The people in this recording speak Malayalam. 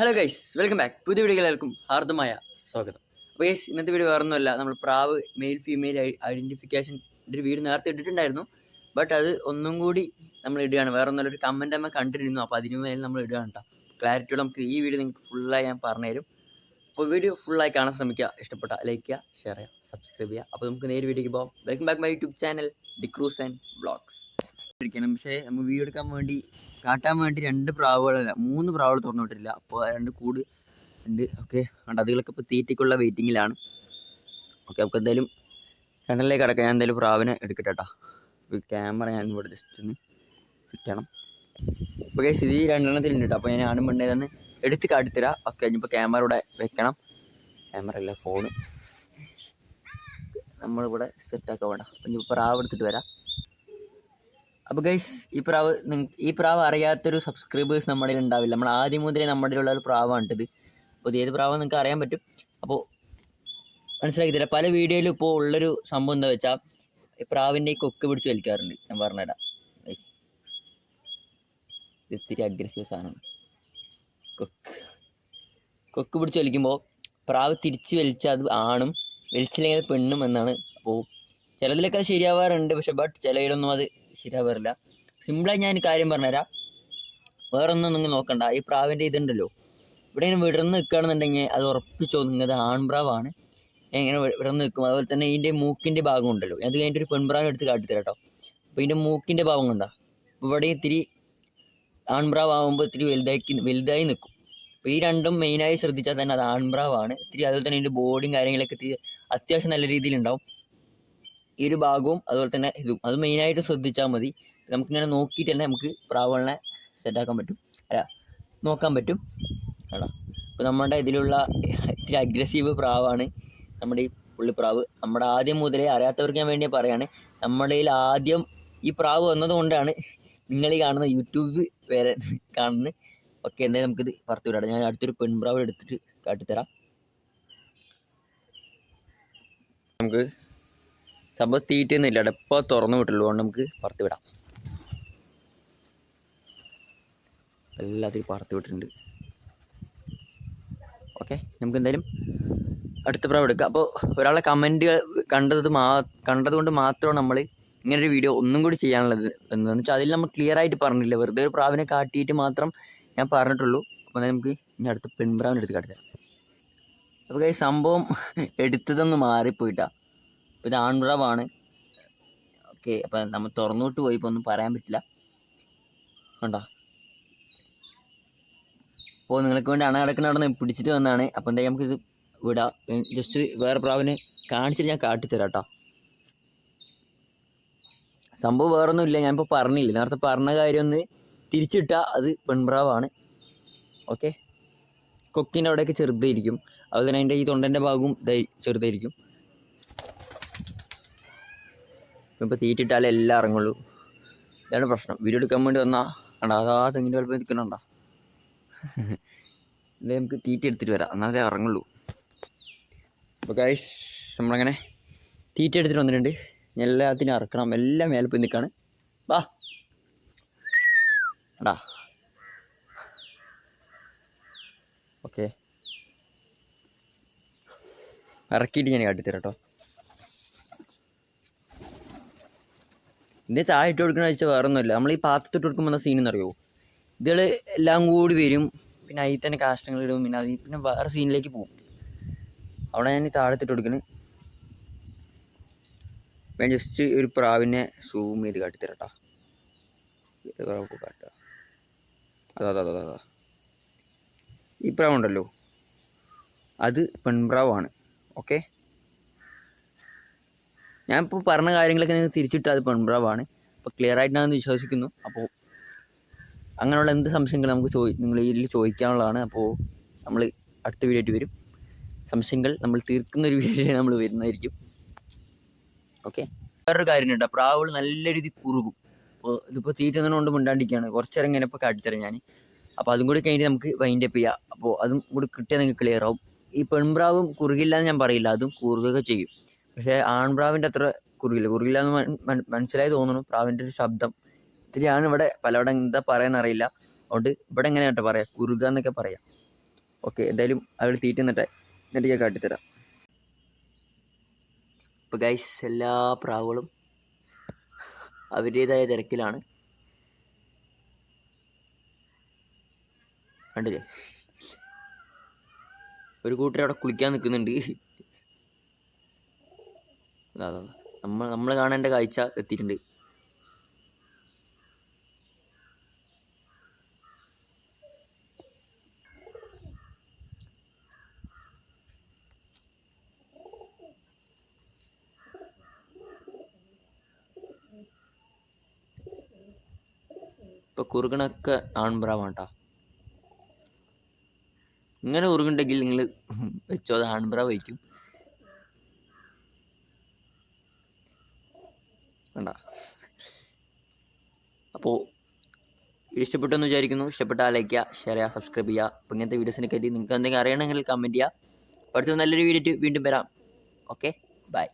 ഹലോ ഗൈസ് വെൽക്കം ബാക്ക് പുതിയ വീഡിയോയിലേക്കും ഹാർദമായ സ്വാഗതം. അപ്പോൾ ഗൈസ് ഇന്നത്തെ വീഡിയോ വേറൊന്നുമല്ല. നമ്മൾ പ്രാവ് മെയിൽ ഫീമെയിൽ ഐഡന്റിഫിക്കേഷൻ ഒരു വീഡിയോ നേരത്തെ ഇട്ടിട്ടുണ്ടായിരുന്നു. ബട്ട് അത് ഒന്നും കൂടി നമ്മൾ ഇടുകയാണ്. വേറെ ഒന്നുമല്ല ഒരു കമന്റ് നമ്മൾ കണ്ടിരുന്നു. അപ്പോൾ അതിന് മേലെ നമ്മൾ ഇടുകയാണ് കേട്ടോ ക്ലാരിറ്റിയോടെ നമുക്ക് ഈ വീഡിയോ നിങ്ങൾക്ക് ഫുള്ളായി ഞാൻ പറഞ്ഞുതരും. അപ്പോൾ വീഡിയോ ഫുള്ളായി കാണാൻ ശ്രമിക്കുക. ഇഷ്ടപ്പെട്ട ലൈക്ക് ചെയ്യുക ഷെയർ ചെയ്യുക സബ്സ്ക്രൈബ് ചെയ്യുക. അപ്പോൾ നമുക്ക് നേരെ വീഡിയോക്ക് പോകാം welcome back my YouTube channel D'Cruz and vlogs ഇരിക്കണം. പക്ഷേ നമ്മൾ വീഡിയോ എടുക്കാൻ വേണ്ടി കാട്ടാൻ വേണ്ടി രണ്ട് പ്രാവുകളല്ല മൂന്ന് പ്രാവുകൾ തുറന്നു വിട്ടില്ല അപ്പോൾ രണ്ട് കൂട് ഉണ്ട്. ഓക്കെ. അതുകൊണ്ട് അതുകളൊക്കെ ഇപ്പോൾ തീറ്റയ്ക്കുള്ള വെയിറ്റിങ്ങിലാണ്. ഓക്കെ നമുക്ക് എന്തായാലും കിണറിലേക്ക് കിടക്കാം. ഞാൻ എന്തായാലും പ്രാവിനെ എടുക്കട്ടെ കേട്ടോ. ക്യാമറ ഞാൻ ഇവിടെ ജസ്റ്റ് ഒന്ന് ഫിറ്റ് ചെയ്യണം. ഇപ്പോൾ കേസ് ഇത് രണ്ടെണ്ണത്തിലുണ്ട് കേട്ടോ. അപ്പോൾ ഞാൻ ആണും പെണ്ണേന്ന് എടുത്ത് കാട്ടിത്തരാം. ഓക്കെ കഴിഞ്ഞപ്പോൾ ക്യാമറ ഇവിടെ വെക്കണം. ക്യാമറ അല്ല ഫോണ് നമ്മളിവിടെ സെറ്റാക്കാൻ വേണ്ട അപ്പം ഇനി പ്രാവ് എടുത്തിട്ട് വരാം. അപ്പോൾ ഗൈസ് ഈ പ്രാവ് ഈ പ്രാവ് അറിയാത്തൊരു സബ്സ്ക്രൈബേഴ്സ് നമ്മുടെ ഉണ്ടാവില്ല നമ്മൾ ആദ്യം മുതലേ നമ്മുടെ ഉള്ള ഒരു പ്രാവാണ് ഇത് അപ്പോൾ ഏത് പ്രാവ് നിങ്ങൾക്ക് അറിയാൻ പറ്റും. അപ്പോൾ മനസ്സിലാക്കി തരാം പല വീഡിയോയിലും ഇപ്പോൾ ഉള്ളൊരു സംഭവം എന്താ വെച്ചാൽ ഈ പ്രാവിന്റെ ഈ കൊക്ക് പിടിച്ച് വലിക്കാറുണ്ട്. ഞാൻ പറഞ്ഞുതരാം. ഇത്തിരി അഗ്രസീവ് സാധനമാണ് കൊക്ക്. കൊക്ക് പിടിച്ച് വലിക്കുമ്പോൾ പ്രാവ് തിരിച്ച് വലിച്ചാൽ അത് ആണും വലിച്ചില്ലെങ്കിൽ പെണ്ണും എന്നാണ്. അപ്പോൾ ചിലതിലൊക്കെ ശരിയാവാറുണ്ട്. പക്ഷെ ബട്ട് ചിലയിലൊന്നും അത് ശരിയാവാറില്ല സിമ്പിളായി ഞാൻ കാര്യം പറഞ്ഞുതരാം. വേറെ ഒന്നും നിങ്ങൾ നോക്കണ്ട. ഈ പ്രാവിന്റെ ഇതുണ്ടല്ലോ. ഇവിടെ ഇങ്ങനെ വിടർന്ന് നിൽക്കുകയാണെന്നുണ്ടെങ്കിൽ അത് ഉറപ്പിച്ചോ നിങ്ങൾ ആൺപ്രാവാണ്. ഇങ്ങനെ വി- വിടർന്ന് നിൽക്കും. അതുപോലെ തന്നെ ഇതിന്റെ മൂക്കിന്റെ ഭാഗം ഉണ്ടല്ലോ. അത് കഴിഞ്ഞിട്ട് ഒരു പെൺപ്രാവ് എടുത്ത് കാട്ടിത്തരാം കേട്ടോ അപ്പോൾ ഇതിന്റെ മൂക്കിന്റെ ഭാഗം കണ്ടോ. ഇവിടെ ഇത്തിരി ആൺപ്രാവാകുമ്പോൾ ഇത്തിരി വലുതാക്കി വലുതായി നിൽക്കും. അപ്പോൾ ഈ രണ്ടും മെയിനായി ശ്രദ്ധിച്ചാൽ തന്നെ അത് ആൺപ്രാവാണ്. ഇത്തിരി അതുപോലെ തന്നെ ഇതിന്റെ ബോഡിയും കാര്യങ്ങളൊക്കെ ഇത്തിരി അത്യാവശ്യം നല്ല രീതിയിലുണ്ടാവും ഈ ഒരു ഭാഗവും അതുപോലെ തന്നെ ഇതും. അത് മെയിനായിട്ട് ശ്രദ്ധിച്ചാൽ മതി. നമുക്കിങ്ങനെ നോക്കിയിട്ട് തന്നെ നമുക്ക് പ്രാവുകളെ സെറ്റാക്കാൻ പറ്റും. അല്ല നോക്കാൻ പറ്റും. കേട്ടോ അപ്പോൾ നമ്മുടെ ഇതിലുള്ള ഇത്തിരി അഗ്രസീവ് പ്രാവാണ് നമ്മുടെ ഈ പുള്ളിപ്രാവ്. നമ്മുടെ ആദ്യം മുതലേ അറിയാത്തവർക്ക് ഞാൻ വേണ്ടി പറയാണ് നമ്മുടെ ആദ്യം ഈ പ്രാവ് വന്നതുകൊണ്ടാണ് നിങ്ങൾ ഈ കാണുന്ന യൂട്യൂബ് വരെ കാണുന്നത് ഓക്കെ എന്തായാലും നമുക്കിത് പുറത്ത് വിടാം. ഞാൻ അടുത്തൊരു പെൺപ്രാവ് എടുത്തിട്ട് കാട്ടിത്തരാം. നമുക്ക് സംഭവം തീറ്റയൊന്നുമില്ല. ഇപ്പോൾ തുറന്നു വിട്ടുള്ളൂ കൊണ്ട് നമുക്ക് പറത്ത് വിടാം. എല്ലാത്തിനും പറത്ത് വിട്ടിട്ടുണ്ട്. ഓക്കെ നമുക്ക് എന്തായാലും അടുത്ത പ്രാവ് എടുക്കുക അപ്പോൾ ഒരാളെ കമന്റ് കണ്ടത് മാ കണ്ടതുകൊണ്ട് മാത്രമാണ് നമ്മൾ ഇങ്ങനൊരു വീഡിയോ ഒന്നും കൂടി ചെയ്യാനുള്ളത് എന്താണെന്ന് വെച്ചാൽ അതിൽ നമ്മൾ ക്ലിയർ ആയിട്ട് പറഞ്ഞില്ല വെറുതെ ഒരു പ്രാവിനെ കാട്ടിയിട്ട് മാത്രം ഞാൻ പറഞ്ഞിട്ടുള്ളൂ. അപ്പോൾ നമുക്ക് ഇനി അടുത്ത പെൺപ്രാവിനെ എടുത്ത് കാട്ടിത്തരാം അപ്പോൾ ഈ സംഭവം എടുത്തതൊന്ന് മാറിപ്പോയിട്ടാ. അപ്പോൾ ഇത് ആൺവിളവാണ് ഓക്കെ അപ്പം നമ്മൾ തുറന്നോട്ട് പോയി ഇപ്പോൾ ഒന്നും പറയാൻ പറ്റില്ല. കണ്ടോ? അപ്പോൾ നിങ്ങൾക്ക് വേണ്ടി അണ കിടക്കുന്ന അവിടെ നിന്ന് പിടിച്ചിട്ട് വന്നതാണ് അപ്പോൾ എന്തായാലും നമുക്കിത് വിടാം. ജസ്റ്റ് വേറെ പ്രാവിന് കാണിച്ചിട്ട് ഞാൻ കാട്ടിത്തരാം കേട്ടോ സംഭവം വേറൊന്നും ഇല്ല. ഞാനിപ്പോൾ പറഞ്ഞില്ല നേരത്തെ പറഞ്ഞ കാര്യം ഒന്ന് തിരിച്ചിട്ടാൽ അത് പെൺപ്രാവാണ്. ഓക്കെ? കൊക്കിന്റെ അവിടെയൊക്കെ ചെറുതായിരിക്കും. അതുപോലെ അതിന്റെ ഈ തൊണ്ടന്റെ ഭാഗവും ചെറുതായിരിക്കും. ഇപ്പോൾ തീറ്റിട്ടാലേ എല്ലാം ഇറങ്ങുള്ളൂ. ഇതാണ് പ്രശ്നം. വീഡിയോ എടുക്കാൻ വേണ്ടി വന്നാൽ കണ്ടാ അതാ തെങ്ങിന്റെ വലുപ്പം നിൽക്കണണ്ട ഇത് നമുക്ക് തീറ്റ എടുത്തിട്ട് വരാം. എന്നാലേ ഇറങ്ങുള്ളൂ. അപ്പോൾ ഗൈസ് നമ്മളങ്ങനെ തീറ്റ എടുത്തിട്ട് വന്നിട്ടുണ്ട്. എല്ലാത്തിനും ഇറക്കണം. എല്ലാം മേലെ പോയി നിൽക്കാണ്. വാ. എടാ ഓക്കെ. ഇറക്കിയിട്ട് ഞാൻ കാട്ടിത്തരാം കേട്ടോ. ഇതിന്റെ താഴെ ഇട്ട് കൊടുക്കണ വെച്ചാൽ വേറെ ഒന്നുമില്ല നമ്മൾ ഈ പാത്രത്തിട്ട് കൊടുക്കുമ്പോൾ എന്താ സീൻ എന്നറിയോ ഇതുകൾ എല്ലാം കൂടി വരും. പിന്നെ അതിൽ തന്നെ കാഷ്ടങ്ങൾ ഇടും. പിന്നെ അതിൽ പിന്നെ വേറെ സീനിലേക്ക് പോകും. അവിടെ ഞാൻ ഈ താഴത്തിട്ട് കൊടുക്കുന്നത് ഞാൻ ജസ്റ്റ് ഒരു പ്രാവിനെ സൂം ചെയ്ത് കാട്ടിത്തരട്ടാ കാട്ടാ. അതാ അതാ അതാ അതാ. ഈ പ്രാവുണ്ടല്ലോ. അത് പെൺപ്രാവാണ്. ഓക്കെ ഞാൻ ഇപ്പോൾ പറഞ്ഞ കാര്യങ്ങളൊക്കെ നിങ്ങൾ തിരിച്ചിട്ട് അത് പെൺപ്രാവാണ് അപ്പോൾ ക്ലിയർ ആയിട്ടാണെന്ന് വിശ്വസിക്കുന്നു. അപ്പോൾ അങ്ങനെയുള്ള എന്ത് സംശയങ്ങൾ നമുക്ക് ചോദി നിങ്ങൾ ഇതിൽ ചോദിക്കാനുള്ളതാണ്. അപ്പോൾ നമ്മൾ അടുത്ത വീഡിയോ ആയിട്ട് വരും. സംശയങ്ങൾ നമ്മൾ തീർക്കുന്ന ഒരു വീഡിയോ നമ്മൾ വരുന്നതായിരിക്കും. ഓക്കെ വേറൊരു കാര്യമുണ്ട് അപ്പോൾ പ്രാവുകൾ നല്ല രീതിയിൽ കുറുകും. അപ്പോൾ ഇതിപ്പോൾ തീറ്റ കൊണ്ട് മിണ്ടാണ്ടിരിക്കുകയാണ്. കുറച്ചേരം ഇപ്പോൾ കാട്ടിത്തരാം ഞാൻ അപ്പോൾ അതും കൂടി കഴിഞ്ഞിട്ട് നമുക്ക് വൈൻഡ് അപ്പ് ചെയ്യാം. അപ്പോൾ അതും കൂടി കിട്ടിയാൽ നിങ്ങൾക്ക് ക്ലിയർ ആവും. ഈ പെൺപ്രാവും കുറുകില്ല എന്ന് ഞാൻ പറയില്ല. അതും കുറുകൊക്കെ ചെയ്യും. പക്ഷേ ആൺപ്രാവിന്റെ അത്ര കുറുകില്ല. കുറുകില്ല എന്ന് മനസ്സിലായി തോന്നുന്നു. പ്രാവിന്റെ ഒരു ശബ്ദം. ഇത്തിരിയാണ് ഇവിടെ പലവിടെ എന്താ പറയാന്ന് അറിയില്ല അതുകൊണ്ട് ഇവിടെ എങ്ങനെ കേട്ടോ പറയാം? കുറുക എന്നൊക്കെ പറയാം. ഓക്കെ എന്തായാലും അവിടെ തീറ്റ എന്നിട്ടെ ഞാൻ കാട്ടിത്തരാം. ഇപ്പോൾ ഗൈസ് എല്ലാ പ്രാവുകളും അവരുടേതായ തിരക്കിലാണ്. കണ്ടില്ലേ? ഒരു കൂട്ടർ അവിടെ കുളിക്കാൻ നിൽക്കുന്നുണ്ട്. നമ്മൾ നമ്മൾ കാണേണ്ട കാഴ്ച എത്തിയിട്ടുണ്ട്. ഇപ്പൊ കുറുകണൊക്കെ ആൺപ്രാവാണ് കേട്ടോ ഇങ്ങനെ ഉറുകുണ്ടെങ്കിൽ നിങ്ങൾ വെച്ചോ അത് ആൺപ്രാ വയ്ക്കും വേണ്ട അപ്പോൾ ഇഷ്ടപ്പെട്ടെന്ന് വിചാരിക്കുന്നു. ഇഷ്ടപ്പെട്ടാൽ ലൈക്ക് ചെയ്യുക ഷെയർ ചെയ്യുക സബ്സ്ക്രൈബ് ചെയ്യുക. അപ്പോൾ ഇങ്ങനത്തെ വീഡിയോസിനെ കയറ്റി നിങ്ങൾക്ക് എന്തെങ്കിലും അറിയണമെങ്കിൽ കമന്റ് ചെയ്യുക. അടുത്ത നല്ലൊരു വീഡിയോ വീണ്ടും വരാം. Okay bye